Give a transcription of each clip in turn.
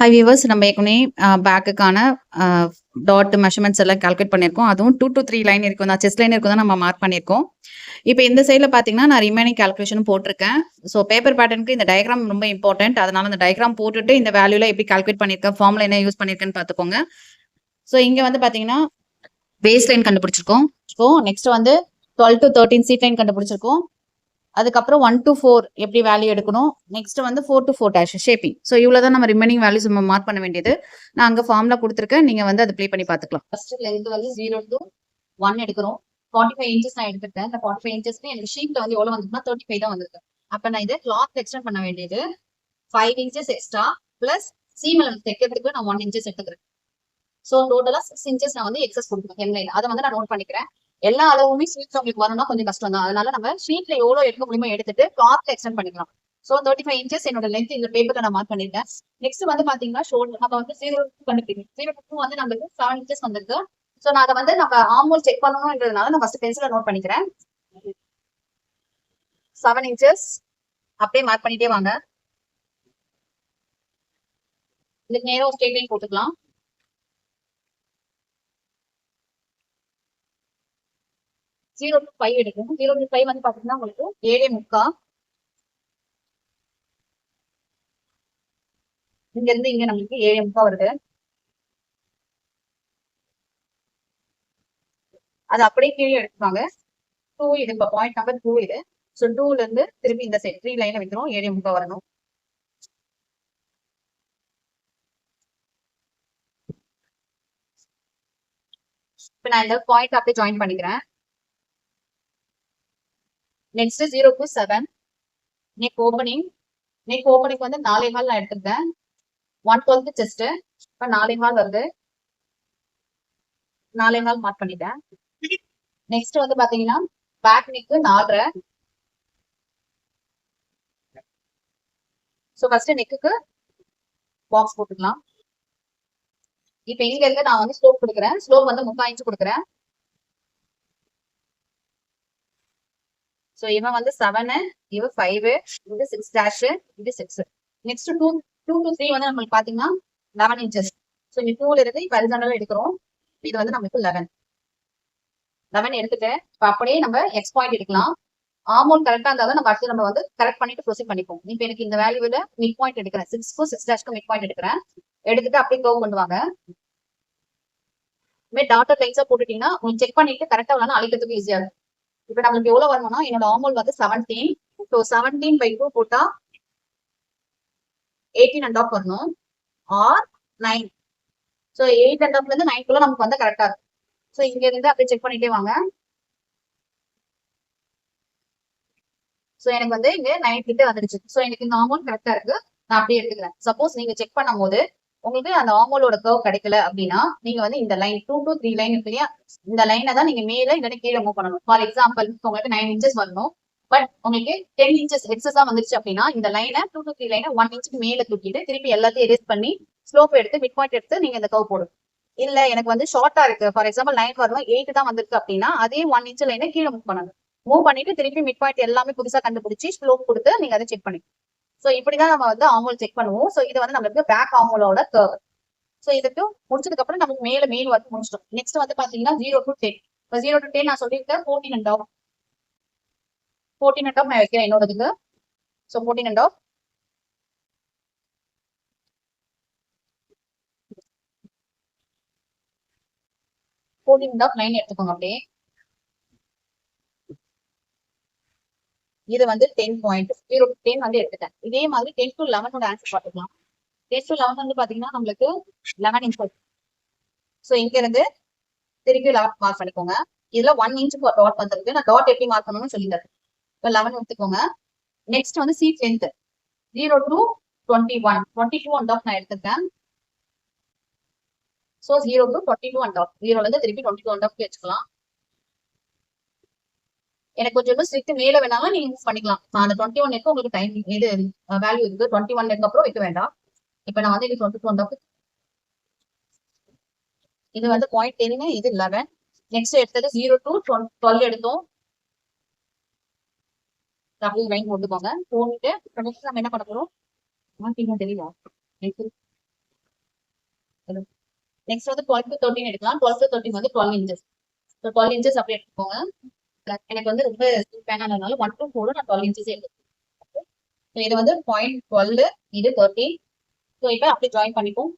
High viewers நம்ம ஏற்கனவே பேக்குக்கான டாட் மெஷர்மெண்ட்ஸ் எல்லாம் கால்குலேட் பண்ணியிருக்கோம். அதுவும் டூ டு த்ரீ லைன் இருக்கும். தான் செஸ் லைன் இருக்கும் தான் நம்ம மார்க் பண்ணியிருக்கோம். இப்போ இந்த சைடில் பார்த்தீங்கன்னா நான் ரிமைனிங் கால்குலேஷனும் போட்டிருக்கேன். ஸோ பேப்பர் பேட்டர்னுக்கு இந்த டயக்ராம் ரொம்ப இம்பார்ட்டன்ட் அதனால அந்த டயக்ராம் போட்டுட்டு இந்த வேல்யூல எப்படி கால்குலேட் பண்ணியிருக்கேன் ஃபார்ம்ல என்ன யூஸ் பண்ணியிருக்கேன்னு பார்த்துக்கோங்க ஸோ இங்கே வந்து பார்த்தீங்கன்னா பேஸ் லைன் கண்டுபிடிச்சிருக்கோம். ஸோ நெக்ஸ்ட் வந்து twelve to thirteen seat line கண்டுபிடிச்சிருக்கோம். அதுக்கப்புறம் ஒன் டு ஃபோர் எப்படி வேல்யூ எடுக்கணும்? நெக்ஸ்ட் வந்து four to four dash shaping so இவ்வளோ தான் நம்ம ரிமைனிங் வேல்யூஸ் நம்ம மார்க் பண்ண வேண்டியது. நான் அங்கே ஃபார்ம்ல கொடுத்துருக்கேன். நீங்கள் வந்து அதை ப்ளே பண்ணி பார்த்துக்கலாம். ஃபர்ஸ்ட் லென்த் வந்து ஜீரோ டு ஒன் எடுக்கிறோம். ஃபார்ட்டி ஃபைவ் இன்ச்சஸ் நான் எடுத்துருக்கேன். இந்த ஃபார்ட்டி ஃபைவ் இன்ச்சஸ்க்கு எனக்கு ஷீட்ல வந்து எவ்வளோ வந்துருக்குன்னா தேர்ட்டி ஃபைவ் தான் வந்திருக்கு. அப்போ நான் இதை கிளாத் எக்ஸ்டெண்ட் பண்ண வேண்டியது ஃபைவ் இன்ச்சஸ் எக்ஸ்ட்ரா பிளஸ் சீமில் தைக்கிறதுக்கு நான் ஒன் இன்ச்சஸ் எடுத்துக்கிறேன். ஸோ டோட்டலாக சிக்ஸ் இன்ச்சஸ் நான் வந்து எக்ஸஸ் கொடுத்துருக்கேன். ஹெம்லைன் அதை வந்து நான் நோட் பண்ணிக்கிறேன். எல்லா அளவுமே ஷீட்ல உங்களுக்கு வரணும்னா கொஞ்சம் கஷ்டம் தான் அதனால நம்ம ஷீட்ல எவ்வளவு எடுக்க முடியுமோ எடுத்துட்டு கிளாத் எக்ஸ்டெண்ட் பண்ணிக்கலாம். சோ தேர்ட்டி ஃபைவ் இன்ச்சஸ் என்னோட லென்த் இந்த பேப்பர்ல நான் மார்க் பண்ணிருக்கேன் நெக்ஸ்ட் வந்து பாத்தீங்கன்னா ஷோல்டர் நம்ம வந்து ஜீரோ கண்டுபிடிக்கணும். ஜீரோ டூ வந்து நம்மளுக்கு செவன் இன்ச்சஸ் வந்திருக்கு. சோ நான் அதை வந்து நம்ம ஆமோல் செக் பண்ணணும்ன்றதுனால நான் ஃபர்ஸ்ட் பென்சில நோட் பண்ணிக்கிறேன். செவன் இன்ச்சஸ் அப்படியே மார்க் பண்ணிட்டே வாங்க. இதுக்கு நேரம் ஸ்ட்ரெயிட் லைன் போட்டுக்கலாம். ஜீரோ டு ஃபைவ் எடுக்கணும். ஜீரோ டு ஃபைவ் வந்து பாத்தீங்கன்னா உங்களுக்கு ஏழே முக்கா இங்க இருந்து இங்க நம்மளுக்கு ஏழே முக்கா வருது. அது அப்படியே கீழே எடுத்துக்காங்க. டூ இது இப்போ பாயிண்ட் நம்பர் டூ இது. ஸோ டூல இருந்து திரும்பி இந்த சைட் த்ரீ லைன்ல வைக்கிறோம். ஏழே முக்கா வரணும். இப்போ நான் இந்த பாயிண்ட் அப்படியே ஜாயின் பண்ணிக்கிறேன். Next zero two seven neck opening neck opening வந்து நாலே ஹால் நான் எடுத்துருந்தேன் ஒன் டுவெல்த் செஸ்ட் இப்போ நாலே ஹால் வருது. நாலே ஹால் மார்க் பண்ணிட்டேன். நெக்ஸ்ட் வந்து பாத்தீங்கன்னா பேக் நெக்கு நாலரை. ஸோ ஃபர்ஸ்ட் நெக்குக்கு பாக்ஸ் போட்டுக்கலாம். இப்போ இங்க இருந்து நான் வந்து ஸ்லோப் கொடுக்குறேன். ஸ்லோப் வந்து முக்கால் இன்ச் கொடுக்குறேன். ஸோ இவன் வந்து செவனு இவ ஃபைவ் இது சிக்ஸ் டேஷ் இது six next two two to three வந்து நம்மளுக்கு பாத்தீங்கன்னா லெவன் இன்ச்சஸ் ஸோ இங்க டூல இருந்து இப்போ ஹரிசாண்டல் எடுக்கிறோம். இது வந்து நம்மளுக்கு லெவன் லெவன் எடுத்துட்டு இப்போ அப்படியே நம்ம எக்ஸ் பாயிண்ட் எடுக்கலாம் ஆமோல் கரெக்டா இருந்தாலும் நம்ம அடுத்து நம்ம வந்து கரெக்ட் பண்ணிட்டு ப்ரொசீட் பண்ணிப்போம். இப்போ எனக்கு இந்த வேல்யூல மிட் பாயிண்ட் எடுக்கிறேன். சிக்ஸ்க்கும் சிக்ஸ் டேஷ்க்கும் மிட் பாயிண்ட் எடுக்கிறேன். எடுத்துட்டு அப்படியே கவ் பண்ணுவாங்க இதுமாதிரி டாட்டர் லைன்ஸா போட்டுட்டீங்கன்னா உங்களுக்கு செக் பண்ணிட்டு கரெக்டா வேணாலும் அழைக்கிறதுக்கு ஈஸியா இருக்கும். இப்ப நம்மளுக்கு எவ்வளவு வரணும்னா என்னோட ஆமோல் வந்து seventeen so seventeen by two போட்டா எயிட்டீன் அண்ட் ஆஃப் வரணும். Or nine so eight and ஆஃப்ல இருந்து நைன்குள்ள நமக்கு வந்து கரெக்டா இருக்கும். ஸோ இங்க இருந்து அப்படியே செக் பண்ணிட்டே வாங்க. ஸோ எனக்கு வந்து இங்க நைன் கிட்ட வந்துடுச்சு ஸோ எனக்கு இந்த அமௌண்ட் கரெக்டா இருக்கு. நான் அப்படியே எடுத்துக்கிறேன். சப்போஸ் நீங்க செக் பண்ணும் போது உங்களுக்கு அந்த ஆமோலோட கர்வ் கிடைக்கல அப்படின்னா நீங்க வந்து இந்த line two two three line இருக்கு இல்லையா? இந்த லைனை தான் நீங்க மேல இல்லாட்டி கீழே மூவ் பண்ணணும். ஃபார் எக்ஸாம்பிள் உங்களுக்கு நைன் இன்ச்சஸ் வரணும். பட் உங்களுக்கு டென் இன்ச்சஸ் எக்ஸஸா வந்துருச்சு அப்படின்னா இந்த லைனை டூ டூ த்ரீ லைனை ஒன் இன்ச்சுக்கு மேல தூக்கிட்டு திருப்பி எல்லாத்தையும் எரேஸ் பண்ணி ஸ்லோப் எடுத்து மிட் பாயிண்ட் எடுத்து நீங்க இந்த கவ் போடும் இல்ல எனக்கு வந்து ஷார்ட்டா இருக்கு. ஃபார் எக்ஸாம்பிள் நைன் வரணும் எயிட் தான் வந்திருக்கு அப்படின்னா அதே ஒன் இன்ச் லைனை கீழே மூவ் பண்ணணும். மூவ் பண்ணிட்டு திருப்பி மிட் பாயிண்ட் எல்லாமே புதுசா கண்டுபிடிச்சி ஸ்லோப் கொடுத்து நீங்க அதை செக் பண்ணிக்கணும். ஸோ இப்படிதான் நம்ம வந்து ஆமோல் செக் பண்ணுவோம். ஸோ இது வந்து நம்மளுக்கு பேக் ஆமோலோட கர்வ் ஸோ இதுக்கு முடிச்சதுக்கு அப்புறம் நமக்கு மேல மெயின் ஒர்க் முடிச்சிட்டோம் நெக்ஸ்ட் வந்து பாத்தீங்கன்னா ஜீரோ டு டென் இப்போ ஜீரோ டு டென் நான் சொல்லியிருக்கேன் fourteen and half fourteen and half நான் வைக்கிறேன் என்னோடதுக்கு. So fourteen and half fourteen and half nine எடுத்துக்கோங்க அப்படியே. இது வந்து டென் பாயிண்ட் ஜீரோ டென் வந்து எடுத்துட்டேன். இதே மாதிரி டென் டு லெவனோட ஆன்சர் பார்த்துக்கலாம். டென் டு லெவன் வந்து பாத்தீங்கன்னா நம்மளுக்கு லெவன் இன்ச் ஸோ இங்க இருந்து திருப்பி லாட் மார்க் பண்ணிக்கோங்க. இதுல ஒன் இன்ச் டாட் வந்திருக்கு. நான் டாட் எப்படி மார்க் பண்ணணும்னு சொல்லியிருந்தேன். இப்போ லெவன் எடுத்துக்கோங்க. நெக்ஸ்ட் வந்து seat length zero to twenty one twenty two and half நான் எடுத்துருக்கேன். So zero to twenty two and half ஜீரோல இருந்து திருப்பி டுவெண்ட்டி டூ அண்ட் ஆஃப் வச்சுக்கலாம். எனக்கு கொஞ்சம் ஸ்ட்ரிக்ட் மேல வேணாலும் நீங்க மூவ் பண்ணிக்கலாம். அந்த டுவெண்ட்டி ஒன் இருக்கு உங்களுக்கு டைம் இது வேல்யூ இருக்கு. டுவெண்ட்டி ஒன் அப்புறம் வைக்க வேண்டாம். இப்ப நான் வந்து இது டுவெண்ட்டி டூ இது வந்து பாயிண்ட் டென்னு இது லெவன் நெக்ஸ்ட் எடுத்தது ஜீரோ டு டுவெல் எடுத்தோம். டபுள் லைன் போட்டுக்கோங்க. போட்டுட்டு நெக்ஸ்ட் நம்ம என்ன பண்ண போறோம்? தெரியல. நெக்ஸ்ட் வந்து டுவெல் டு தேர்ட்டின் எடுக்கலாம். டுவெல் டு தேர்ட்டின் வந்து டுவெல் இன்ச்சஸ் டுவெல் இன்ச்சஸ் அப்படி எடுத்துக்கோங்க. எனக்கு வந்து ரொம்ப பேனானதுனால ஒன் டு ஃபோர் நான் டுவெல் இன்ச்சஸ் எடுத்துக்கேன் ஸோ இது வந்து பாயிண்ட் டுவெல் இது தேர்ட்டின் ஸோ இப்போ அப்படி ஜாயின் பண்ணிப்போம்.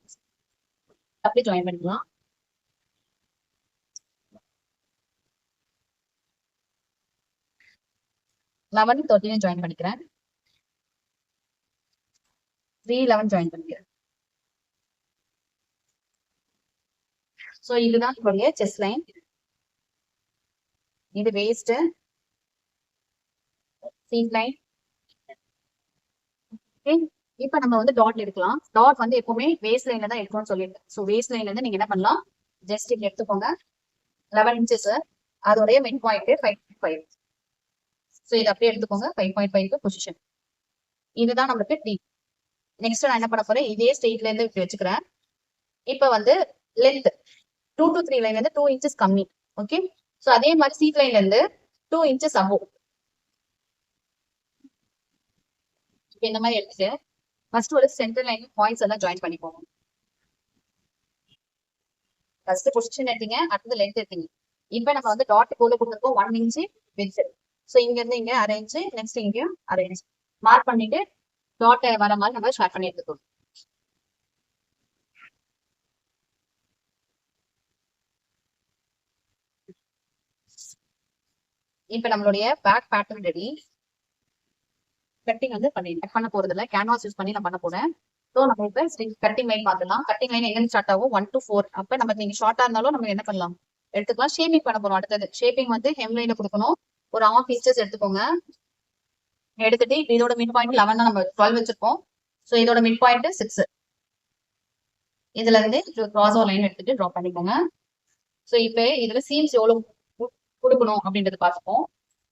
அப்படி ஜாயின் பண்ணிக்கலாம். லெவன் தேர்ட்டின் ஜாயின் பண்ணிக்கிறேன். த்ரீ லெவன் ஜாயின் பண்ணிக்கிறேன். ஸோ இதுதான் நம்மளுடைய செஸ் லைன் இது வேஸ்ட் சீன் லைன் இப்போ நம்ம வந்து டாட் எடுக்கலாம். டாட் வந்து எப்பவுமே வேஸ்ட் லைன்ல தான் எடுக்கணும்னு சொல்லியிருக்கேன் ஸோ வேஸ்ட் லைன்ல இருந்து நீங்க என்ன பண்ணலாம்? ஜஸ்ட் இங்க எடுத்துக்கோங்க. லெவன் இன்ச்சஸ் அதோடைய mid point five five so இது அப்படியே எடுத்துக்கோங்க. ஃபைவ் பாயிண்ட் ஃபைவ் பொசிஷன் இதுதான் நம்மளுக்கு டி நெக்ஸ்ட் நான் என்ன பண்ண போறேன்? இதே ஸ்டேட்ல இருந்து இப்படி வச்சுக்கிறேன். இப்போ வந்து லென்த் டூ டு த்ரீ லைன்ல இருந்து டூ இன்ச்சஸ் கம்மி. ஓகே ஸோ அதே மாதிரி சீட் லைன்ல இருந்து டூ இன்ச்சஸ் அபோவ் இப்போ இந்த மாதிரி எடுத்துட்டு ஃபர்ஸ்ட் ஒரு சென்டர் லைன் பாயிண்ட்ஸ் எல்லாம் ஜாயின் பண்ணி போவோம் ஃபர்ஸ்ட் பொசிஷன் எடுத்தீங்க அடுத்தது லென்த் எடுத்தீங்க. இப்போ நம்ம வந்து டாட் போல கொடுத்துருக்கோம் ஒன் இன்ச்சு வித் ஸோ இங்க இருந்து இங்க நெக்ஸ்ட் இங்கேயும் அரேஞ்ச் மார்க் பண்ணிட்டு டாட் வர மாதிரி நம்ம ஷேர் பண்ணி எடுத்துக்கணும் இப்ப நம்மளுடைய பேக் பேட்டர்ன் ரெடி கட்டிங் வந்து பண்ணிடலாம் பண்ண போறது இல்ல கேன்வாஸ் யூஸ் பண்ணி நான் பண்ண போறேன். ஸோ நம்ம இப்ப கட்டிங் லைன் பார்த்துலாம் கட்டிங் லைன் எங்க ஸ்டார்ட் ஆகும்? ஒன் டு ஃபோர் அப்ப நம்ம நீங்க ஷார்ட்டா இருந்தாலும் நம்ம என்ன பண்ணலாம்? எடுத்துக்கலாம். ஷேப்பிங் பண்ண போறோம். அடுத்தது ஷேப்பிங் வந்து ஹெம் லைன்ல கொடுக்கணும். ஒரு ஆஃப் இன்ச்சஸ் எடுத்துக்கோங்க. எடுத்துட்டு இப்போ இதோட மிட் பாயிண்ட் லெவன் நம்ம டுவெல் வச்சிருக்கோம். ஸோ இதோட மிட் பாயிண்ட் சிக்ஸ் இதுல இருந்து கிராஸ் லைன் எடுத்துட்டு ட்ரா பண்ணிக்கோங்க. ஸோ இப்போ இதுல சீம்ஸ் எவ்வளவு கொடுக்கணும் அப்படின்றது பார்த்துப்போம்.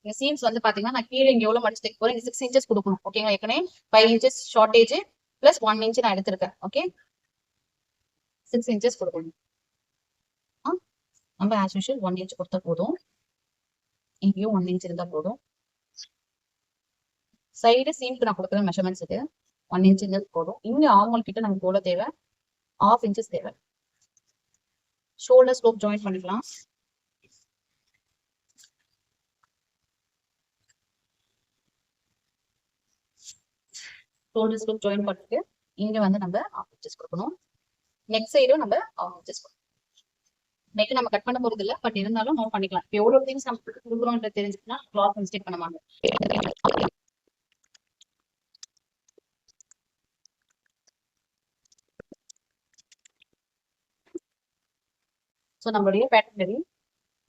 இந்த சீம்ஸ் வந்து பாத்தீங்கன்னா நான் கீழே இங்க எவ்வளவு மடிச்சு தைக்க போறேன்? சிக்ஸ் இன்ச்சஸ் கொடுக்கணும். ஓகேங்களா ஏற்கனவே five inches shortage plus one inch நான் எடுத்திருக்கேன். ஓகே சிக்ஸ் இன்ச்சஸ் கொடுக்கணும். நம்ம ஆஸ் யூஷுவல் ஒன் இன்ச் கொடுத்தா போதும். இங்கேயும் ஒன் இன்ச் இருந்தா போதும். சைடு சீம்க்கு நான் கொடுக்குற மெஷர்மெண்ட்ஸ் இது ஒன் இன்ச் இருந்தது போதும். இங்க ஆர்மல் கிட்ட நமக்கு எவ்வளவு தேவை? ஹாஃப் இன்ச்சஸ் தேவை. ஷோல்டர் ஸ்லோப் ஜாயின் பண்ணிக்கலாம். ஃபோல்டர்ஸ் குரூப் ஜாயின் பண்ணிட்டு இங்க வந்து நம்ம ஆப்ஜெக்ட்ஸ் கொடுக்கணும். நெக்ஸ்ட் சைடும் நம்ம ஆப்ஜெக்ட்ஸ் கொடுக்கணும். நெக் நம்ம கட் பண்ண போறது இல்ல பட் இருந்தாலும் நோட் பண்ணிக்கலாம். இப்போ எவ்வளவு திங்ஸ் நம்ம கொடுக்குறோம்ன்ற தெரிஞ்சுச்சுன்னா கிளாத் மிஸ்டேக் பண்ண மாட்டோம். ஸோ நம்மளுடைய பேட்டர்ன்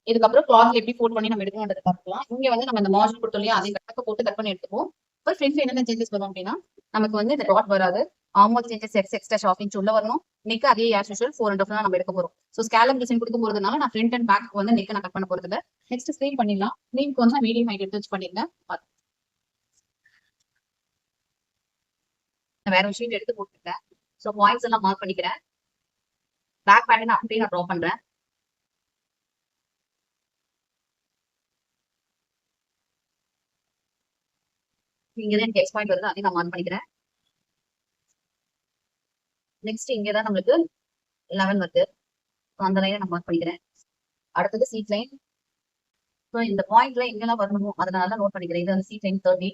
இதுக்கப்புறம் கிளாத் எப்படி ஃபோல்ட் பண்ணி நம்ம எடுக்கணும்ன்றது பார்க்கலாம். இங்க வந்து நம்ம இந்த மாடல் கொடுத்தோம் இல்லையா அதை கட்டக்க போட்டு கட் பண்ணி எடுத்துப்போம். அப்புறம் ஃப்ரெண்ட்ல என்னென்ன சேஞ்சஸ் வரும் அப்படின்னா நமக்கு வந்து இந்த டாட் வராது. ஆமோல் சேஞ்சஸ் எக்ஸ் எக்ஸ்ட்ரா ஷாப்பிங் உள்ள வரணும். நெக் அதே ஏர் யூஷுவல் ஃபோர் ஹண்ட்ரட் தான் நம்ம எடுக்க போறோம். ஸோ ஸ்கேலம் டிசைன் கொடுக்க போறதுனால நான் ஃப்ரண்ட் அண்ட் பேக் வந்து நெக் நான் கட் பண்ண போறது இல்லை நெக்ஸ்ட் ஸ்க்ரீன் பண்ணிடலாம் ஸ்க்ரீனுக்கு வந்து நான் மீடியம் ஹைட் எடுத்து வச்சு பண்ணிருந்தேன் வேற ஒரு ஷீட் எடுத்து போட்டுருக்கேன் ஸோ பாயிண்ட்ஸ் எல்லாம் மார்க் பண்ணிக்கிறேன். பேக் பேட்டர்ன் அப்படியே நான் ட்ரா பண்றேன். இங்க தான் எனக்கு எக்ஸ் பாயிண்ட் வருது அதையும் நான் மார்க் பண்ணிக்கிறேன். நெக்ஸ்ட் இங்க தான் நம்மளுக்கு லெவன் வருது. அந்த லைனை நம்ம மார்க் பண்ணிக்கிறேன். அடுத்தது சீட் லைன் ஸோ இந்த பாயிண்ட்ல எங்கெல்லாம் வரணுமோ அதனால தான் நோட் பண்ணிக்கிறேன். இது வந்து சீட் லைன் தேர்ட்டி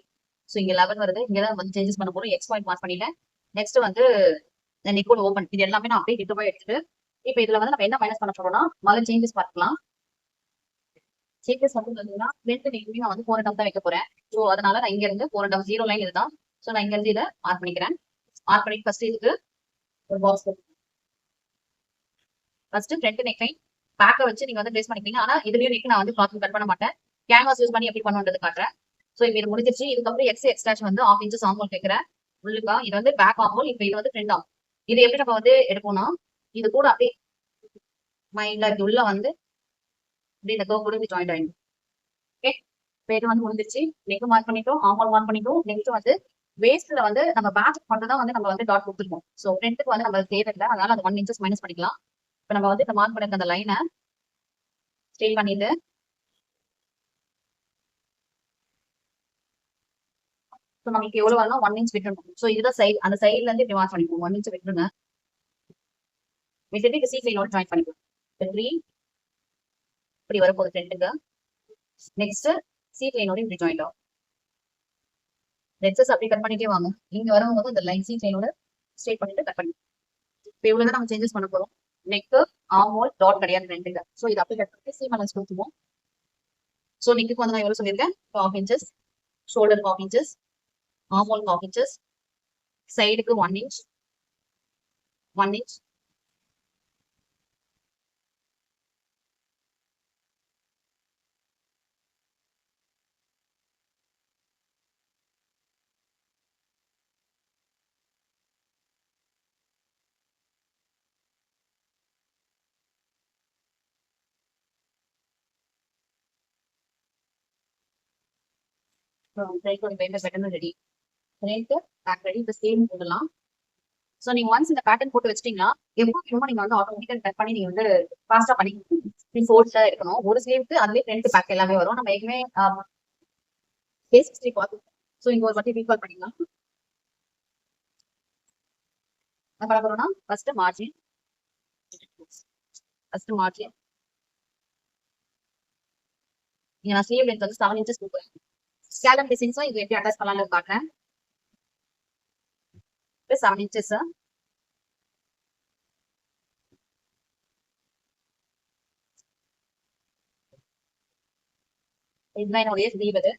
ஸோ இங்க லெவன் வருது. இங்கதான் வந்து சேஞ்சஸ் பண்ண போறோம். எக்ஸ் பாயிண்ட் மார்க் பண்ணிட்டேன். நெக்ஸ்ட் வந்து நெக்கோட ஓப்பன் இது எல்லாமே நான் அப்படியே டிட்டு போய் எடுத்துட்டு இப்போ இதுல வந்து நம்ம என்ன மைனஸ் பண்ண போறோம்னா முதல்ல சேஞ்சஸ் பார்க்கலாம். சேஞ்சஸ் வந்து பார்த்தீங்கன்னா ரெண்டு நெக்லையும் நான் வந்து ஃபோர் அண்ட் தான் வைக்க போறேன். ஸோ அதனால நான் இங்க இருந்து ஃபோர் அண்ட் ஜீரோ லைன் இதுதான். ஸோ நான் இங்க இருந்து இதை மார்க் பண்ணிக்கிறேன். மார்க் பண்ணி ஃபர்ஸ்ட் இதுக்கு ஒரு box first front neck line பேக்கை வச்சு நீங்க வந்து ட்ரேஸ் பண்ணிக்கிறீங்க ஆனா இதுலயும் நெக் நான் வந்து கிளாத் கட் பண்ண மாட்டேன். கேன்வாஸ் யூஸ் பண்ணி எப்படி பண்ணுன்றது காட்டுறேன். ஸோ இப்போ இது முடிஞ்சிருச்சு. இதுக்கப்புறம் எக்ஸ் எக்ஸ்ட்ராச் வந்து ஆஃப் இன்ச்சு ஆம்போல் கேட்கிறேன் உள்ளுக்கா இது வந்து பேக் ஆகும் இப்போ இது வந்து ஃப்ரண்ட் ஆகும் இது எப்படி நம்ம வந்து எடுப்போம்னா இது கூட அப்படியே மைண்ட்ல இப்படி உள்ள வந்து இப்படி இந்த கேர்வ் கூட ஜாயின் ஆயிடும் ஓகே பேர் வந்து முடிஞ்சிருச்சு. நெக் மார்க் பண்ணிட்டோம். ஆமால் மார்க் பண்ணிட்டோம். நெக்ஸ்ட் வந்து வேஸ்ட்ல வந்து நம்ம பேக் மட்டும் தான் வந்து நம்ம வந்து டாட் கொடுத்துருக்கோம். ஸோ ஃப்ரண்ட்டுக்கு வந்து நம்ம தேவையில்லை. அதனால அது ஒன் இன்ச்சஸ் மைனஸ் பண்ணிக்கலாம். இப்போ நம்ம வந்து இந்த மார்க் பண்ணிருக்க அந்த லைனை ஸ்டே பண்ணிட்டு ஸோ நமக்கு எவ்வளோ வரணும் ஒன் இன்ச் விட்டுருணும் ஸோ இதுதான் சைடு அந்த சைட்ல இருந்து இப்படி மார்க் பண்ணிக்கோங்க ஒன் இன்ச் விட்டுருங்க. விட்டுட்டு இப்போ சீட் சைடோட ஜாயின் பண்ணிக்கலாம். த்ரீ இப்படி வரப்போகுது ஃப்ரெண்டுக்கு நெக்ஸ்ட் சீட் லைனோட இப்படி ஜாயின் ஆகும். லென்சஸ் அப்படி கட் பண்ணிட்டே வாங்க. இங்க வரும்போது இந்த லைன் சீட் லைனோட ஸ்ட்ரெயிட் பண்ணிட்டு கட் பண்ணி இப்போ இவ்வளவு நம்ம சேஞ்சஸ் பண்ண போறோம். நெக் ஹோல் டாட் கிடையாது ரெண்டுங்க. ஸோ இது அப்படி கட் பண்ணிட்டு சீம் அலன்ஸ் கொடுத்துவோம் ஸோ நெக்குக்கு வந்து நான் எவ்வளவு சொல்லியிருக்கேன். ஹாஃப் இன்ச்சஸ் ஷோல்டருக்கு ஹாஃப் இன்ச்சஸ் ஆமோல் ஹாஃப் இன்ச்சஸ் சைடுக்கு one inch one inch front paper pattern ready front back ready இப்போ சேம் போடலாம். ஸோ நீங்க ஒன்ஸ் இந்த பேட்டர்ன் போட்டு வச்சிட்டீங்கன்னா எப்போ வேணுமோ நீங்க வந்து ஆட்டோமேட்டிக்கல் கட் பண்ணி நீங்க வந்து ஃபாஸ்டா பண்ணி த்ரீ ஃபோர்த்ஸா இருக்கணும். ஒரு ஸ்லீவ்க்கு அதுலேயே ஃப்ரண்ட் பேக் எல்லாமே வரும். நம்ம ஏற்கனவே பேசிக் ஸ்லீவ் பார்த்து ஸோ இங்க ஒரு வாட்டி ரீகால் பண்ணிக்கலாம். என்ன பண்ண போறோம்னா ஃபர்ஸ்ட் மார்ஜின் ஃபர்ஸ்ட் மார்ஜின் நான் ஸ்லீவ் லென்த் வந்து செவன் இன்ச்சஸ் கொடுக்குறேன் ஸ்கேலம் டிசைன்ஸும் இது எப்படி அட்டாச் பண்ணலாம்னு காட்டுறேன். செவன் இன்ச்சஸ் இதுதான் என்னுடைய ஸ்லீவ் இது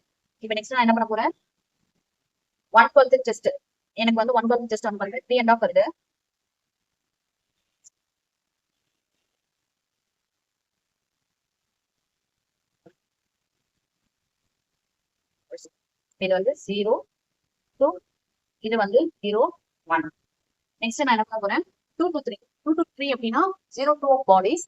இப்போ நெக்ஸ்ட் நான் என்ன பண்ண போறேன்? ஒன் டுவெல்த் செஸ்ட் எனக்கு வந்து ஒன் டுவெல்த் செஸ்ட் ஒன் பாருங்க த்ரீ அண்ட் ஆஃப் வருது. இது வந்து ஜீரோ டூ இது வந்து ஜீரோ ஒன் நெக்ஸ்ட் நான் என்ன பண்ண போறேன்? Two to three two to three அப்படின்னா ஜீரோ டூ பாடிஸ்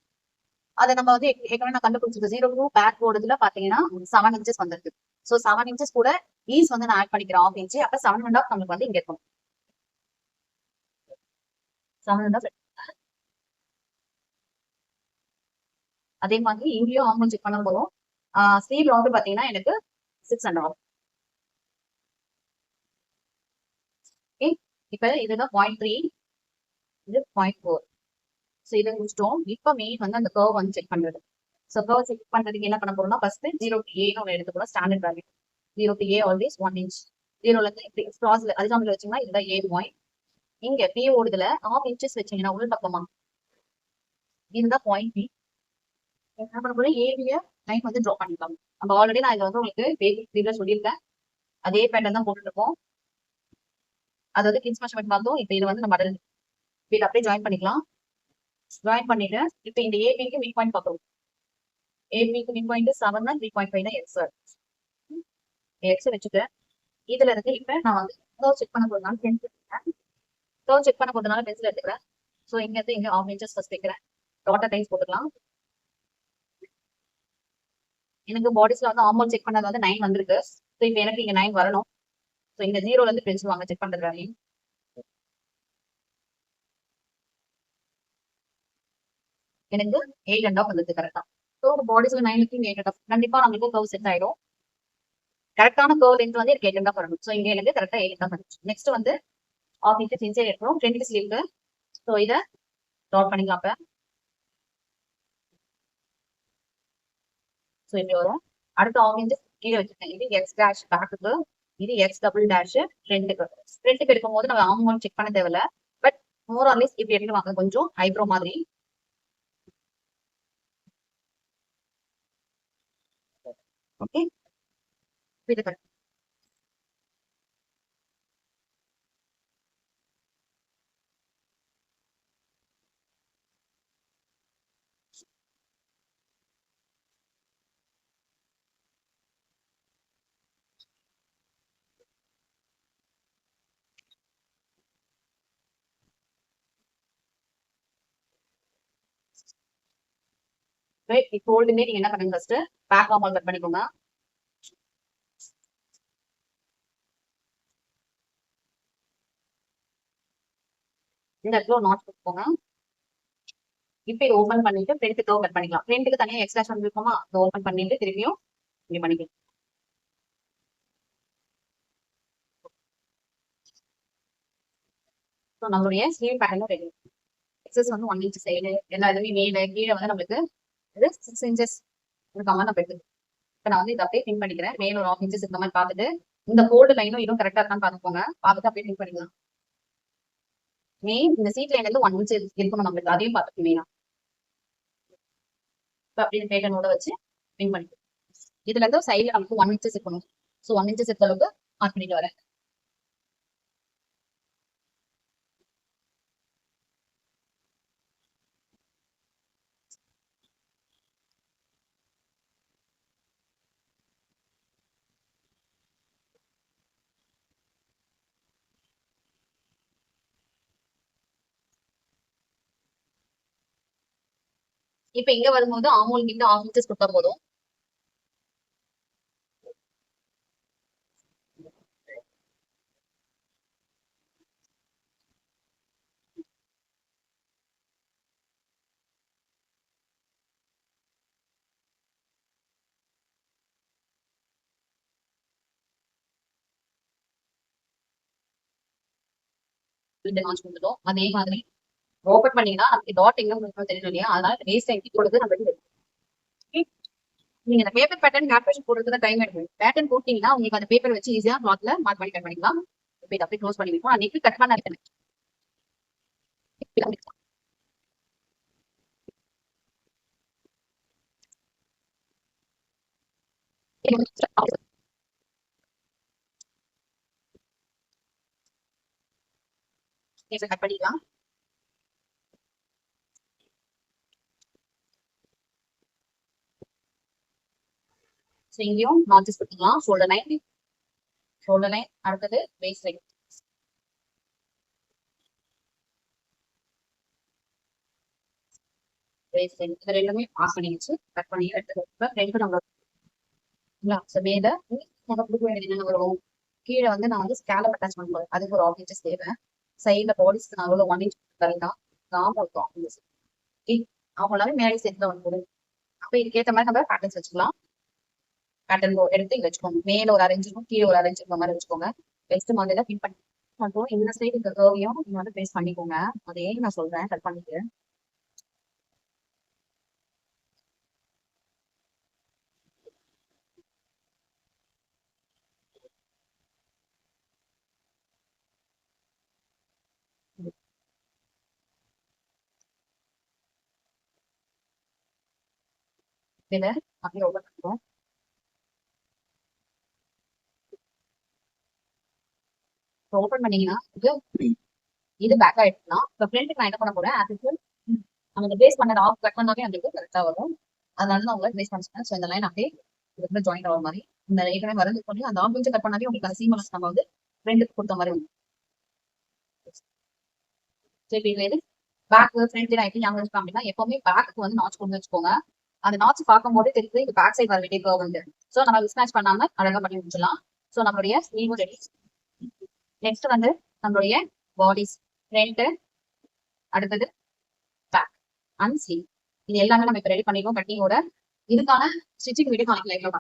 அதை நம்ம வந்து ஏற்கனவே நான் கண்டுபிடிச்சிருக்கோம் ஜீரோ டூ பேக் போடுறதுல பாத்தீங்கன்னா செவன் இன்ச்சஸ் வந்திருக்கு. ஸோ செவன் இன்ச்சஸ் கூட ஈஸ் வந்து நான் ஆட் பண்ணிக்கிறேன் ஆஃப் இன்ச்சு அப்ப செவன் அண்ட் ஆஃப் நம்மளுக்கு வந்து இங்க இருக்கும். செவன் அண்ட் ஆஃப் அதே மாதிரி இங்கேயும் ஆம்பன் செக் பண்ண போதும் ஸ்லீவ் வந்து பாத்தீங்கன்னா எனக்கு சிக்ஸ் அண்ட் ஆஃப் ஓகே இப்போ இதுதான் பாயிண்ட் த்ரீ இது பாயிண்ட் ஃபோர் ஸோ இதை முடிச்சிட்டோம். இப்போ மெயின் வந்து அந்த கர்வ் வந்து செக் பண்றது. ஸோ கர்வ் செக் பண்றதுக்கு என்ன பண்ண போறோம்னா ஃபர்ஸ்ட் ஜீரோ டு ஏன்னு ஒன்று எடுத்துக்கணும் standard value zero to A always one inch ஜீரோல இருந்து இப்படி கிராஸ்ல அரிசாமில் வச்சீங்கன்னா இதுதான் ஏ பாயிண்ட் இங்க பி ஓடுதுல ஆஃப் இன்ச்சஸ் வச்சீங்கன்னா உள் பக்கமா? இதுதான் பாயிண்ட் பி என்ன பண்ண போறோம்? ஏவிய லைன் வந்து ட்ரா பண்ணிக்கலாம். நம்ம ஆல்ரெடி நான் இதை வந்து உங்களுக்கு பேபி த்ரீல சொல்லியிருக்கேன். அதே பேட்டர்ன் தான் போட்டுருக்கோம் அதாவது கிங்ஸ் மெஷர்மெண்ட் வந்தோம் இப்போ இது வந்து நம்ம அதில் இது அப்படியே ஜாயின் பண்ணிக்கலாம். ஜாயின் பண்ணிட்டு இப்போ இந்த ஏபிக்கு மிட் பாயிண்ட் பார்க்குறோம் ஏபிக்கு mid point seven three point five X X வச்சுட்டு இதுல இருந்து இப்போ நான் வந்து தேர்ட் செக் பண்ண போறதுனால பென்சில் எடுத்துக்கிறேன் தேர்ட் செக் பண்ண போறதுனால பென்சில் எடுத்துக்கிறேன் ஸோ இங்க இருந்து இங்க ஆஃப் இன்ச்சஸ் ஃபர்ஸ்ட் வைக்கிறேன். டாட்டர் டைஸ் போட்டுக்கலாம். எனக்கு பாடிஸ்ல வந்து ஆமோல் செக் பண்ணது வந்து நைன் வந்திருக்கு. ஸோ இப்போ எனக்கு இங்க நைன் வரணும். ஸோ இங்க ஜீரோல இருந்து பென்சில் செக் பண்றது வேலையும். எனக்கு எயிட் அண்ட் ஆஃப் வந்தது கரெக்டா ஸோ பாடிஸ்ல நைனுக்கு எயிட் அண்ட் ஆஃப் கண்டிப்பா நம்மளுக்கு கர்வ் செட் ஆயிடும். கரெக்டான கர்வ் லென்த் வந்து எனக்கு எயிட் அண்ட் ஆஃப் வரணும். ஸோ இங்க எனக்கு கரெக்டா எயிட் அண்ட் ஆஃப் வந்துச்சு. நெக்ஸ்ட் வந்து ஆஃப் இன்ச்சு இன்சைட் எடுக்கிறோம். ஃப்ரண்ட் ஸ்லீவ்க்கு ஸோ இதை டாட் பண்ணிக்கலாம் அப்ப. ஸோ இப்படி வரும். அடுத்த ஆஃப் இன்ச்சு கீழே வச்சிருக்கேன். இது எக்ஸ் டேஷ் பேக்குக்கு இது எக்ஸ் டபுள் டேஷ் ஃப்ரெண்டுக்கு ஃப்ரெண்டுக்கு எடுக்கும்போது நம்ம ஆமாம் செக் பண்ண தேவையில்ல. பட் மோர் ஆர்லிஸ் இப்படி எடுத்துவாங்க கொஞ்சம் ஐப்ரோ மாதிரி. ஓகே இது கரெக்ட் இப்போ ஹோல்டுமே நீங்க என்ன பண்ணுங்க ஃபர்ஸ்ட் பேக் ஆமால் கட் பண்ணிக்கோங்க. இந்த இடத்துல நாட் போங்க. இப்போ இதை ஓபன் பண்ணிட்டு ஃப்ரண்ட் கர்வ் கட் பண்ணிக்கலாம். பிரிண்ட்டுக்கு தனியாக எக்ஸ்ட்ரா பண்ணிருக்கோமா அதை ஓபன் பண்ணிட்டு திரும்பியும் இங்கே பண்ணிக்கலாம். ஸோ நம்மளுடைய ஸ்லீவ் பேட்டர்னும் ரெடி எக்ஸஸ் வந்து ஒன் இன்ச் சைடு எல்லா இதுவுமே மேல கீழே வந்து நம்மளுக்கு இது சிக்ஸ் இன்ச்சஸ் இருக்க மாதிரி நம்ம எடுத்து இப்போ நான் வந்து இதை அப்படியே பின் பண்ணிக்கிறேன். மேல ஒரு ஆஃப் இன்ச்சஸ் இருக்க மாதிரி பார்த்துட்டு இந்த ஃபோல்டு லைனும் இதுவும் கரெக்டா இருக்கான்னு பார்த்துக்கோங்க பார்த்துட்டு அப்படியே பின் பண்ணிக்கலாம். மெயின் இந்த சீட் லைன்ல இருந்து ஒன் இன்ச் இருக்கணும் நம்மளுக்கு. அதையும் பார்த்துட்டு மெயினா இப்போ அப்படியே பேட்டனோட வச்சு பின் பண்ணிக்கலாம். இதுல இருந்து சைடுல நமக்கு ஒன் இன்ச்சஸ் இருக்கணும். ஸோ ஒன் இன்ச்சஸ் இருக்க அளவுக்கு மார்க் பண்ணிட்டு வரேன். இப்ப இங்க வரும்போது ஆமோல் கிட்ட ஆஃப் இன்ச்சஸ் கொடுத்தா போதும். இந்த லான்ச் பண்ணிட்டோம். அதே மாதிரி ஓபன் பண்ணீங்கன்னா அதுக்கு டாட் எங்க உங்களுக்கு தெரியும் இல்லையா? அதனால வேஸ்ட் டைம் கொடுத்து நம்ம நீங்க அந்த பேப்பர் பேட்டர்ன் கேப்ஷன் போடுறதுக்கு டைம் எடுக்கும் பேட்டர்ன் போட்டீங்கன்னா உங்களுக்கு அந்த பேப்பர் வச்சு ஈஸியா கிளாத்ல மார்க் பண்ணி கட் பண்ணிக்கலாம். இப்போ இதை அப்படியே க்ளோஸ் பண்ணி வைப்போம் அன்னைக்கு கட் பண்ண இருக்கேன் கட் பண்ணிக்கலாம். ஸோ இங்கேயும் நாச்சஸ் கொடுத்துக்கலாம் ஷோல்டர் லைன் ஷோல்டர் லைன் அடுத்தது வேஸ்ட் லைன் வேஸ்ட் லைன் இது ரெண்டுமே பாஸ் பண்ணி வச்சு கட் பண்ணி எடுத்து ரெண்டு நம்ம ஸோ மேல நம்ம கொடுக்க வேண்டியது என்ன வரும்? கீழே வந்து நான் வந்து ஸ்கேலப் அட்டாச் பண்ண போறேன். அதுக்கு ஒரு ஆஃப் இன்ச்சஸ் தேவை. சைடில் பாடிஸ்க்கு நான் அவ்வளோ ஒன் இன்ச் தரேன் நாம ஒரு ஆஃப் இன்ச்சஸ் ஓகே அவங்க எல்லாமே மேலே சேர்த்து வந்து அப்போ இதுக்கேற்ற மாதிரி நம்ம பேட்டர்ன்ஸ் வச்சுக்கலாம். பேட்டர்ன் எடுத்து இங்க வச்சுக்கோங்க. மேல ஒரு அரேஞ்ச் இருக்கும் கீழே ஒரு அரேஞ்ச் இருக்கிற மாதிரி வச்சுக்கோங்க. பெஸ்ட் மாதிரி பின் பண்ணி அப்புறம் இந்த சைடு இந்த கர்வையும் நீங்க வந்து பேஸ்ட் பண்ணிக்கோங்க. அதே நான் சொல்றேன் கட் பண்ணிட்டு. அப்படியே ஒவ்வொரு இப்போ ஓபன் பண்ணீங்கன்னா இது இது பேக் ஆயிடுச்சுன்னா இப்போ ஃப்ரெண்டுக்கு நான் என்ன பண்ண போறேன்? அதுக்கு நம்ம பேஸ் பண்ண ஆஃப் கட் பண்ணாவே அந்த கரெக்டாக வரும். அதனால தான் உங்களுக்கு பேஸ் பண்ண ஸோ இந்த லைன் அப்படியே இதுக்குள்ள ஜாயின் ஆகிற மாதிரி இந்த ஏற்கனவே வரது பண்ணி அந்த ஆஃப் கட் பண்ணாவே உங்களுக்கு அந்த சீமலஸ் நம்ம வந்து ஃப்ரெண்டுக்கு கொடுத்த மாதிரி வந்து சரி இது பேக் ஃப்ரண்ட் நான் எப்படி ஞாபகம் அப்படின்னா எப்பவுமே பேக்கு வந்து நாட்ச் கொண்டு வச்சுக்கோங்க. அந்த நாட்ச் பார்க்கும்போது தெரியுது இது பேக் சைட் வர வேண்டிய கர்வ் வந்து ஸோ நம்ம மிஸ்மேட்ச் பண்ணாம அழகா பண்ணி முடிச்சிடலாம். ஸோ நம்மளுடைய ஸ்லீவும் ரெடி நெக்ஸ்ட் வந்து நம்மளுடைய பாடிஸ் ஃப்ரண்ட் அடுத்தது பேக் அண்ட் ஸ்லீவ் இது எல்லாமே நம்ம இப்ப ரெடி பண்ணிடுவோம் கட்டிங்கோட இதுக்கான ஸ்டிச்சிங் வீடியோ நாளைக்கு லைவ்ல